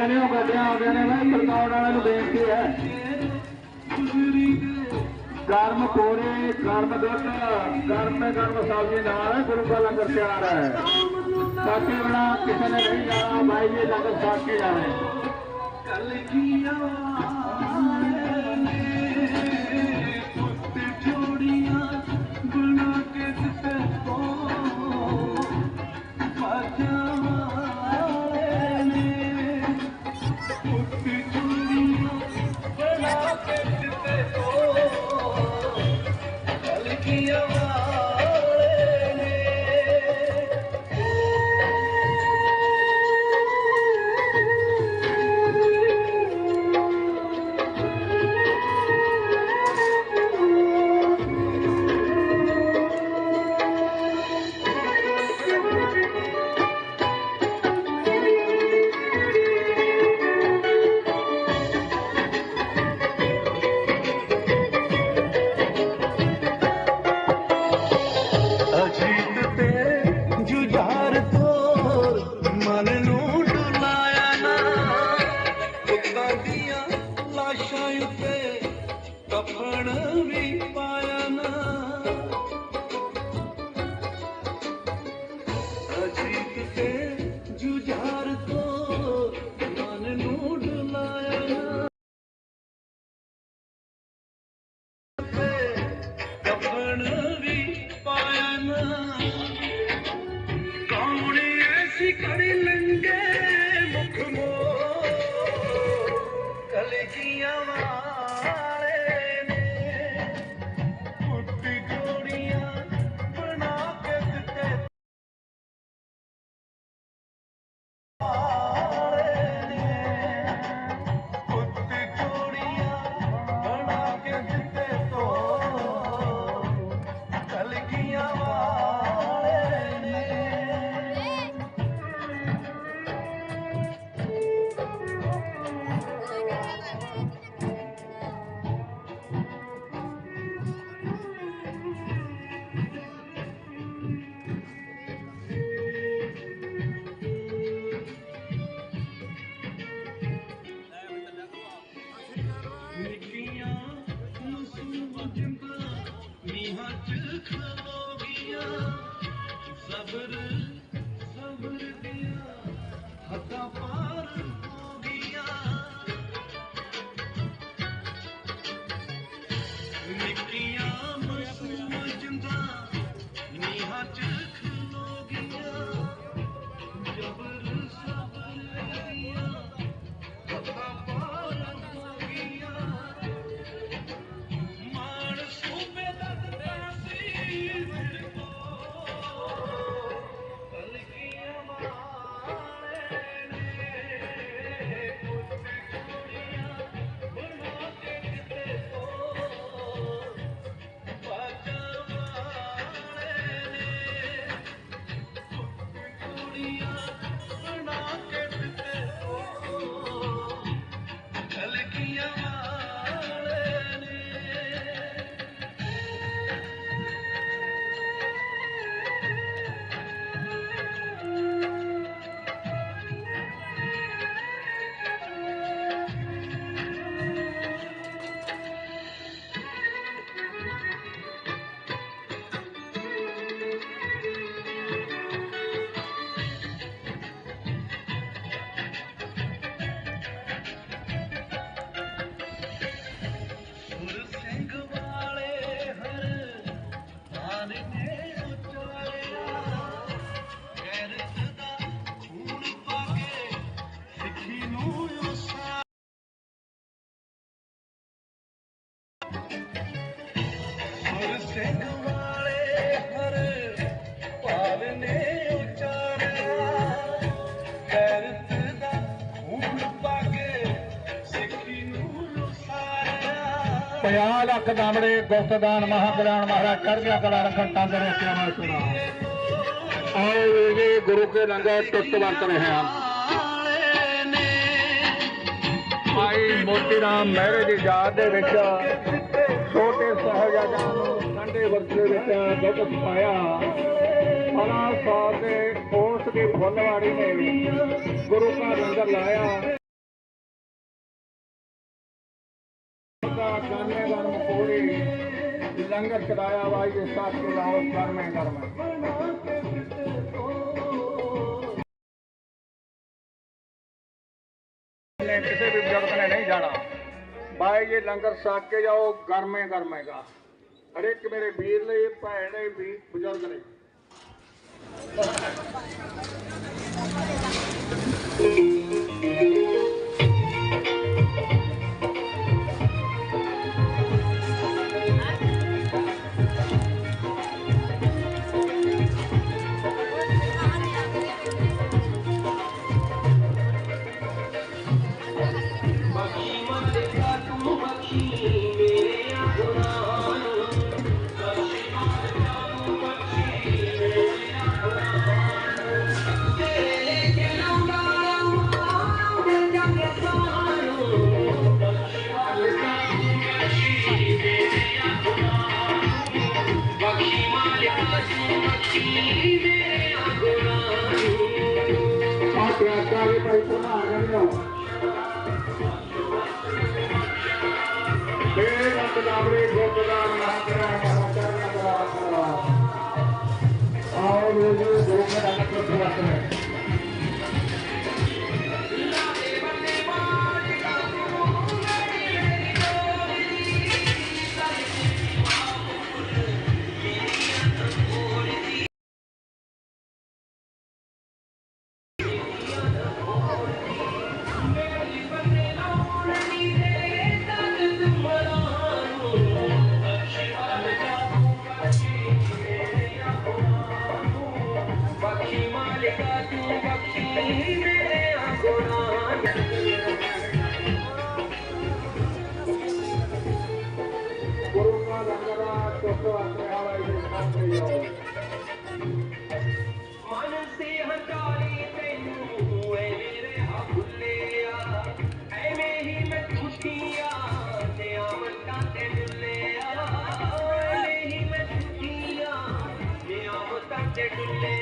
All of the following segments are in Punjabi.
ਕਹਿੰਦੇ ਉਹ ਗੱਡੀਆਂ ਆਉਂਦੀਆਂ ਨੇ ਨਾ ਸਰਕਾਰ ਵਾਲਿਆਂ ਨੂੰ ਬੇਨਤੀ ਹੈ। ਗਰਮ ਕੋਰੇ, ਗਰਮ ਦੁੱਧ, ਗਰਮ ਗਰਮ ਸਬਜ਼ੀ ਨਾਲ ਗੁਰੂ ਕਾ ਲੰਗਰ ਤਿਆਰ ਹੈ। ਸਾਕੇ ਬਣਾ ਕਿਸੇ ਨੇ ਨਹੀਂ ਜਾਣਾ ਭਾਈ ਜੀ ਲੰਗਰ ਸਾਕੇ ਜਾਣਾ ਕੱਲ ਕੀ ਆਵਾ ਸਿੰਘ ਵਾਲੇ ਹਰ ਭਾਵ ਨੇ ਉਚਾਰਿਆ। ਗੈਰਤ ਦਾ ਹੁਣ ਪਾਗੇ ਸਿੱਖੀ ਨੂੰ ਲੁਸਾਰਿਆ। 50 ਲੱਖ ਦਾਮੜੇ ਗੁਪਤਦਾਨ ਮਹਾਗੁਲਾਨ ਮਹਾਰਾਜ ਚੜ੍ਹਦੀਆਂ ਕਲਾ ਰੱਖਣ ਤੰਦਰੁਸਤੀ ਨਾਲ ਸੁਣਾ ਆਓ ਜੀ ਗੁਰੂ ਕੇ ਲੰਗਰ ਟੁੱਟ ਵਰਤ ਰਹੇ ਹਨ ਭਾਈ ਮੋਤੀ ਰਾਮ ਮਹਿਰੇ ਦੀ ਯਾਦ ਦੇ ਵਿੱਚ ਛੋਟੇ ਸਾਹਿਬਜ਼ਾਦਿਆਂ ਨੂੰ ਠੰਡੇ ਵਰਤੇ ਵਿੱਚ ਦੁੱਧ ਪਾਇਆ। ਫਲਾ ਸਾਹਿਬ ਦੇ ਕੋਸ ਦੀ ਫੁੱਲਵਾੜੀ ਨੇ ਗੁਰੂ ਘਰ ਲੰਗਰ ਲਾਇਆ। ਦਾ ਗਾਨੇ ਲੰਗਰ ਚਲਾਇਆ ਵਾਈ ਦੇ ਸਾਥ ਲਾਓ ਕਰਮੇ ਕਰਮੇ ਬਾਈ ਜੀ ਲੰਗਰ ਛਕ ਕੇ ਜਾਓ ਗਰਮੇ ਗਰਮੇਗਾ ਹਰ ਇੱਕ ਮੇਰੇ ਵੀਰ ਲਈ ਭੈਣ ਲਈ ਵੀ ਬਜ਼ੁਰਗ ਲਈ ਆ ਪਿਆਸਾ ਵੀ ਭਾਈ ਸੁਣਾ ਜਾਣਿਓ ਬੇੜੇ ਦਾ ਤਦਾਬਰੇ ਗੋਪਦਾਨ ਮਹਾਕਰਾ ਮਹਾਚਰਨ ਕਰਾ ਆਓ ਲੋਕ ਗੁਰੂ ਕੇ ਰੰਗ ਤੋਂ ਵਰਤ கேட்டுள்ளேன்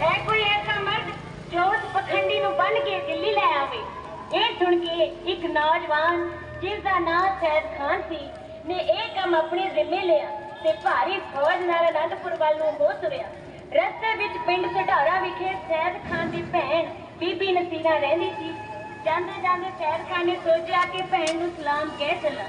ਹੈ ਕੋਈ ਐਸਾ ਮਰਦ ਜੋ ਉਸ ਪਖੰਡੀ ਨੂੰ ਬੰਨ ਕੇ ਦਿੱਲੀ ਲੈ ਆਵੇ? ਇਹ ਸੁਣ ਕੇ ਇੱਕ ਨੌਜਵਾਨ, ਜਿਸ ਦਾ ਨਾਮ ਸੈਦ ਖਾਨ ਸੀ, ਨੇ ਇਹ ਕੰਮ ਆਪਣੇ ਜ਼ਿੰਮੇ ਲਿਆ ਤੇ ਭਾਰੀ ਫੌਜ ਨਾਲ ਅਨੰਦਪੁਰ ਵੱਲ ਨੂੰ ਹੋ ਤੁਰਿਆ। ਰਸਤੇ ਵਿੱਚ ਪਿੰਡ ਢਡਾਰਾ ਵਿਖੇ ਸੈਦ ਖਾਨ ਦੀ ਭੈਣ ਬੀਬੀ ਨਸੀਨਾ ਰਹਿੰਦੀ ਸੀ। ਜਾਂਦੇ ਜਾਂਦੇ ਸੈਦ ਖਾਨ ਨੇ ਸੋਚਿਆ ਕਿ ਭੈਣ ਨੂੰ ਸਲਾਮ ਕਹਿ ਚੱਲਾਂ।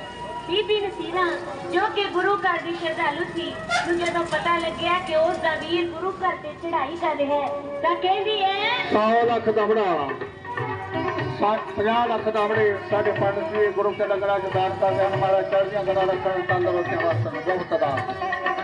ਬੀਬੀ ਨਸੀਰਾ ਜੋ ਕਿ ਗੁਰੂ ਘਰ ਦੀ ਸ਼ਰਧਾਲੂ ਸੀ, ਨੂੰ ਜਦੋਂ ਪਤਾ ਲੱਗਿਆ ਕਿ ਉਸ ਦਾ ਵੀਰ ਗੁਰੂ ਘਰ ਤੇ ਚੜਾਈ ਕਰ ਰਿਹਾ ਹੈ, ਤਾਂ ਕਹਿੰਦੀ ਹੈ 100 ਲੱਖ ਦਾ ਬਣਾ 50 ਲੱਖ ਦਾ ਬਣੇ ਸਾਡੇ ਪੰਡਤ ਜੀ ਗੁਰੂ ਕੇ ਲੰਗਰਾਂ ਚ ਦਾਨ ਕਰਦੇ ਚੜ੍ਹਦੀਆਂ ਗਣਾ ਰੱਖਣ ਤੰਦਰੁਸਤੀਆਂ ਵਾਸਤੇ ਬਹੁਤ ਦਾ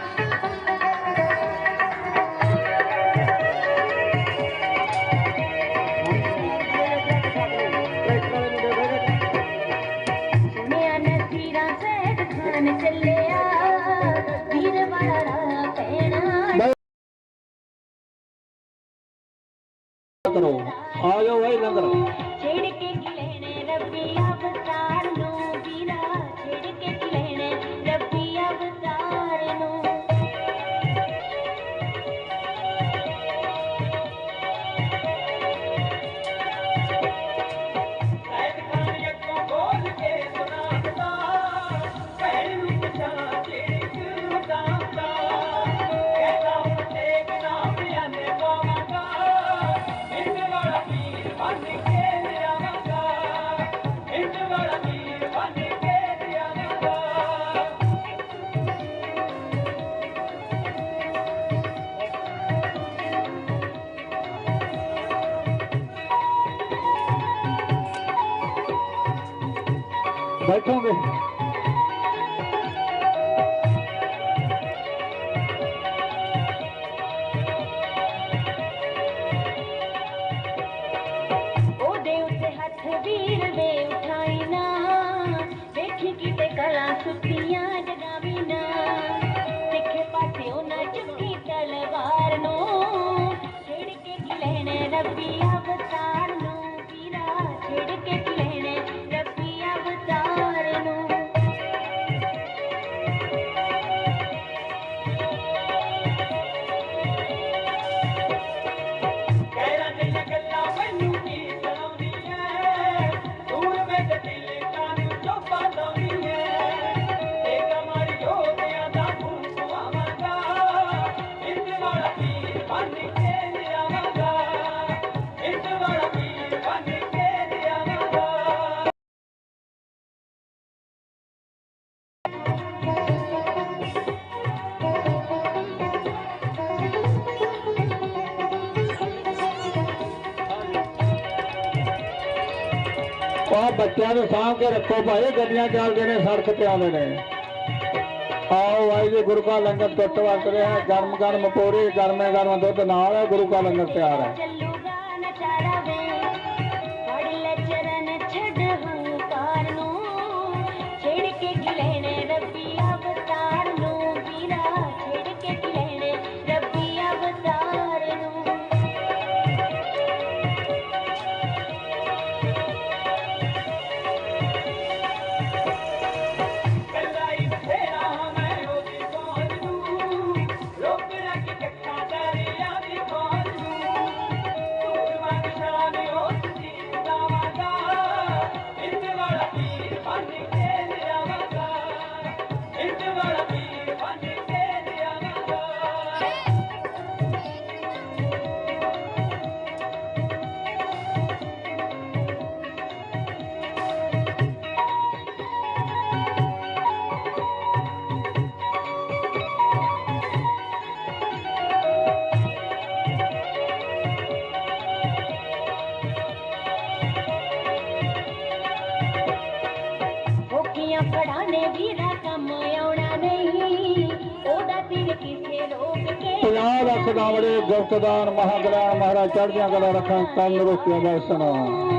来看看 ਬੱਚਿਆਂ ਨੂੰ ਸਾਂਭ ਕੇ ਰੱਖੋ ਭਾਈ, ਗੱਡੀਆਂ ਚੱਲਦੇ ਨੇ, ਸੜਕ ਤੇ ਆਉਂਦੇ ਨੇ। ਆਓ ਵਾਹਿਗੁਰੂ ਗੁਰੂ ਕਾ ਲੰਗਰ ਟੁੱਟ ਵਰਤ ਰਿਹਾ ਗਰਮ ਗਰਮ ਪੋਰੇ ਗਰਮੇ ਗਰਮ ਦੁੱਧ ਨਾਲ ਹੈ, ਗੁਰੂ ਕਾ ਲੰਗਰ ਤਿਆਰ ਹੈ। ਸਦਾ ਵੜੇ ਗੁਰਤਦਾਨ ਮਹਾਗਲਾਨ ਮਹਾਰਾਜ ਚੜ੍ਹਦੀਆਂ ਕਲਾ ਰੱਖਣ ਤੰਦਰੁਸਤੀਆਂ ਦਾ ਸਨਾ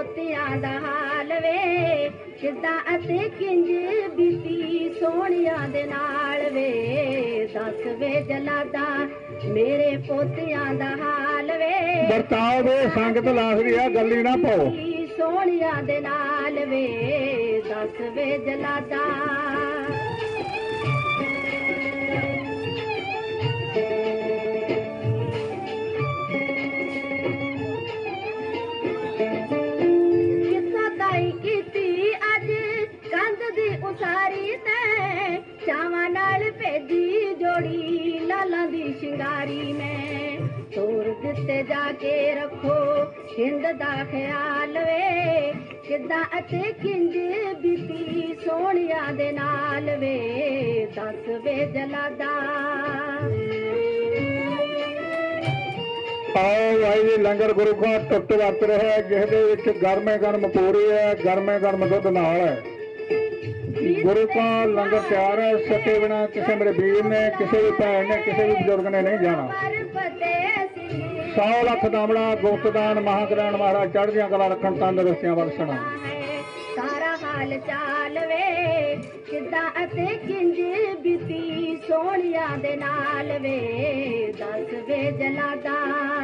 ਮੇਰੇ ਪੋਤਿਆਂ ਦਾ ਹਾਲ ਵੇ। ਕਿੱਦਾਂ ਅਤੇ ਕਿੰਜ ਬੀਤੀ ਸੋਹਣਿਆਂ ਦੇ ਨਾਲ ਵੇ। ਦੱਸ ਵੇ ਜਲਾਦਾ ਮੇਰੇ ਪੋਤਿਆਂ ਦਾ ਹਾਲ ਵੇ। ਵਰਤਾਓ ਦੇ ਸੰਗਤ ਲਾਸਰੀ ਆ ਗੱਲੀ ਨਾ ਪਾਓ। ਸੋਹਣਿਆਂ ਦੇ ਨਾਲ ਵੇ। ਦੱਸ ਵੇ ਜਲਾਦਾ। ਕਿੱਸਾ ਨਾਲ ਜੋੜੀ ਲਾਲਾਂ ਦੀ ਸ਼ਿੰਗਾਰੀ ਮੈਂ ਤੋਰ ਦਿੱਤੇ ਜਾ ਕੇ ਰੱਖੋ ਹਿੰਦ ਦਾ ਖਿਆਲ ਵੇ। ਕਿੱਦਾਂ ਅਤੇ ਕਿੰਜ ਬੀਤੀ ਸੋਹਣਿਆਂ ਦੇ ਨਾਲ ਵੇ ਦੱਸ ਵੇ ਜਲਾਦਾ। ਆਓ ਭਾਈ ਜੀ ਲੰਗਰ ਗੁਰੂ ਘਰ ਟੁੱਟ ਵਰਤ ਰਿਹਾ ਹੈ, ਜਿਸ ਦੇ ਵਿੱਚ ਗਰਮੇ ਗਰਮ ਪੂਰੀ ਹੈ ਗਰਮੇ ਗਰਮ ਦੁੱਧ ਨਾਲ ਹੈ। ਗੁਰੂ ਕਾ ਲੰਗਰ ਤਿਆਰ ਹੈ ਸਕੇ ਬਿਨਾ ਕਿਸੇ ਮੇਰੇ ਵੀਰ ਨੇ, ਕਿਸੇ ਵੀ ਭੈਣ ਨੇ, ਕਿਸੇ ਵੀ ਬਜ਼ੁਰਗ ਨੇ ਨਹੀਂ ਜਾਣਾ। 100 ਲੱਖ ਦਾਮੜਾ ਗੁਪਤਦਾਨ ਮਹਾਗ੍ਰਾਨ ਮਹਾਰਾਜ ਚੜ੍ਹਦੀਆਂ ਕਲਾ ਰੱਖਣ, ਤੰਦਰੁਸਤੀਆਂ ਬਖਸ਼ਣ ਹੈ ਸਾਰਾ ਹਾਲ ਚਾਲ ਵੇ, ਕਿੱਦਾਂ ਅਤੇ ਕਿੰਜ ਬੀਤੀ ਸੋਹਣਿਆਂ ਦੇ ਨਾਲ ਵੇ, ਦੱਸ ਵੇ ਜਲਾਦਾ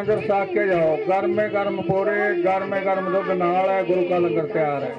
ਲੰਗਰ ਸਾਕ ਕੇ ਜਾਓ। ਗਰਮੇ ਗਰਮ ਪੂਰੇ ਗਰਮੇ ਗਰਮ ਦੁੱਧ ਨਾਲ ਹੈ, ਗੁਰੂ ਕਾ ਲੰਗਰ ਤਿਆਰ ਹੈ।